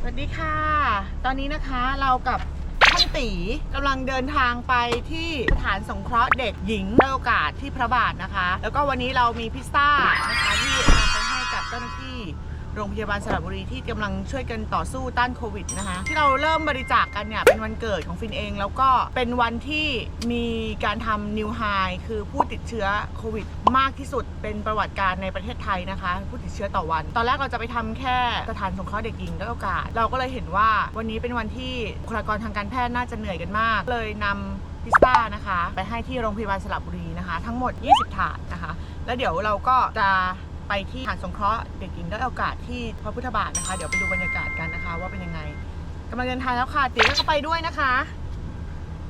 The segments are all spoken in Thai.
สวัสดีค่ะ ตอนนี้นะคะเรากับท่านตีกำลังเดินทางไปที่สถานสงเคราะห์เด็กหญิงในโอกาสที่พระบาทนะคะ แล้วก็วันนี้เรามีพิซซ่านะคะที่นำไปให้กับเจ้าหน้าที่ โรงพยาบาลสระบุรีที่กำลังช่วยกันต่อสู้ต้านโควิดนะคะ ที่เราเริ่มบริจาคกันเนี่ย เป็นวันเกิดของฟินเอง แล้วก็เป็นวันที่มีการทำนิวไฮคือผู้ติดเชื้อโควิด มากที่สุดเป็นประวัติการในประเทศไทยนะคะ ผู้ติดเชื้อต่อวัน ตอนแรกเราจะไปทำแค่สถานสงเคราะห์เด็กหญิงด้โอกาส เราก็เลยเห็นว่าวันนี้เป็นวันที่บุคลากรทางการแพทย์น่าจะเหนื่อยกันมาก เลยนำพิซซ่านะคะ ไปให้ที่โรงพยาบาลสระบุรีนะคะ ทั้งหมด 20 ถาดนะคะ แล้วเดี๋ยวเราก็จะ ไปที่ฐานสงเคราะห์เด็กหญิงด้วยโอกาสที่พระพุทธบาทนะคะ เดี๋ยวไปดูบรรยากาศกันนะคะ ว่าเป็นยังไงกำลังเดินทางแล้วค่ะตีก็ไปด้วยนะคะ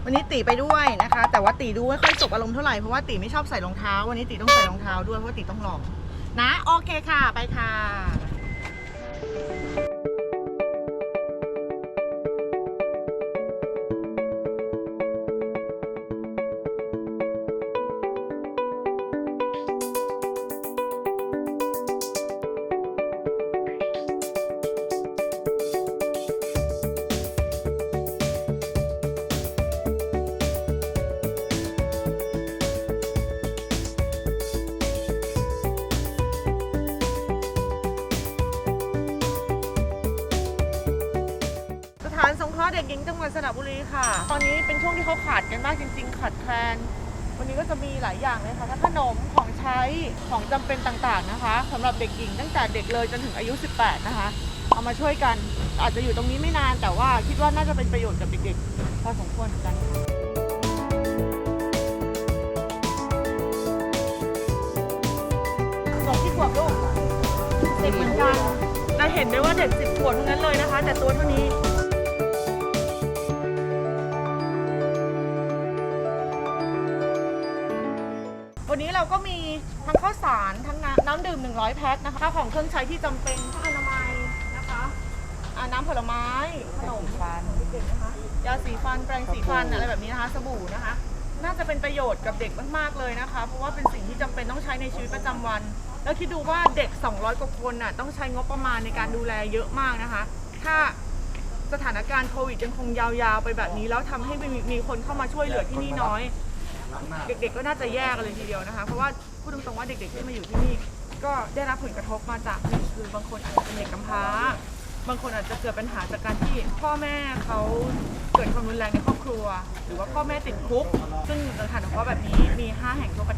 วันนี้ตีไปด้วยนะคะ แต่ว่าตีดูไม่ค่อยสบอารมณ์เท่าไหร่เพราะว่าตีไม่ชอบใส่รองเท้า วันนี้ตีต้องใส่รองเท้าด้วยเพราะว่าตีต้องลองนะ โอเคค่ะไปค่ะ เคราเด็กหญิงจังหวัดสระบุรีค่ะ ตอนนี้เป็นช่วงที่เขาขาดกันมากจริง ๆ ขาดแคลน วันนี้ก็จะมีหลายอย่างเลยค่ะทั้งขนมของใช้ของจำเป็นต่างๆนะคะสำหรับเด็กหญิงตั้งแต่เด็กเลยจนถึงอายุ 18 นะคะ เอามาช่วยกันอาจจะอยู่ตรงนี้ไม่นานแต่ว่าคิดว่าน่าจะเป็นประโยชน์กับเด็กๆพอสมควรเหมือนกันค่ะสองที่ขวบลูกสิบเหมือนกันจะเห็นได้ว่าเด็กสิบขวบทั้งนั้นเลยนะคะ แต่ตัวเท่านี้ วันนี้เราก็มีทั้งข้าวสารทั้งน้ำน้ำดื่ม 100 แพ็คนะคะของเครื่องใช้ที่จำเป็นผ้าอนามัยนะคะอ่าน้ำผลไม้ขนมฟันเด็กๆนะคะยาสีฟันแปรงสีฟันอะไรแบบนี้นะคะ สบู่นะคะ น่าจะเป็นประโยชน์กับเด็กมากๆเลยนะคะ เพราะว่าเป็นสิ่งที่จำเป็นต้องใช้ในชีวิตประจำวัน แล้วคิดดูว่าเด็ก 200 กว่าคนน่ะต้องใช้งบประมาณในการดูแลเยอะมากนะคะ ถ้าสถานการณ์โควิดยังคงยาวๆ ไปแบบนี้ แล้วทำให้มีมีคนเข้ามาช่วยเหลือที่นี่น้อย เด็กๆก็น่าจะแย่กันเลยทีเดียวนะคะ เพราะว่าพูดตรงๆว่าเด็กๆที่มาอยู่ที่นี่ ก็ได้รับผลกระทบมาจากหนึ่งคือบางคนอาจจะเป็นเด็กกำพร้า บางคนอาจจะเกิดปัญหาจากการที่พ่อแม่เขาเกิดความรุนแรงในครอบครัว หรือว่าพ่อแม่ติดคุก ซึ่งสถานสงเคราะห์แบบนี้มี 5 แห่งทั่วประเทศไทยค่ะ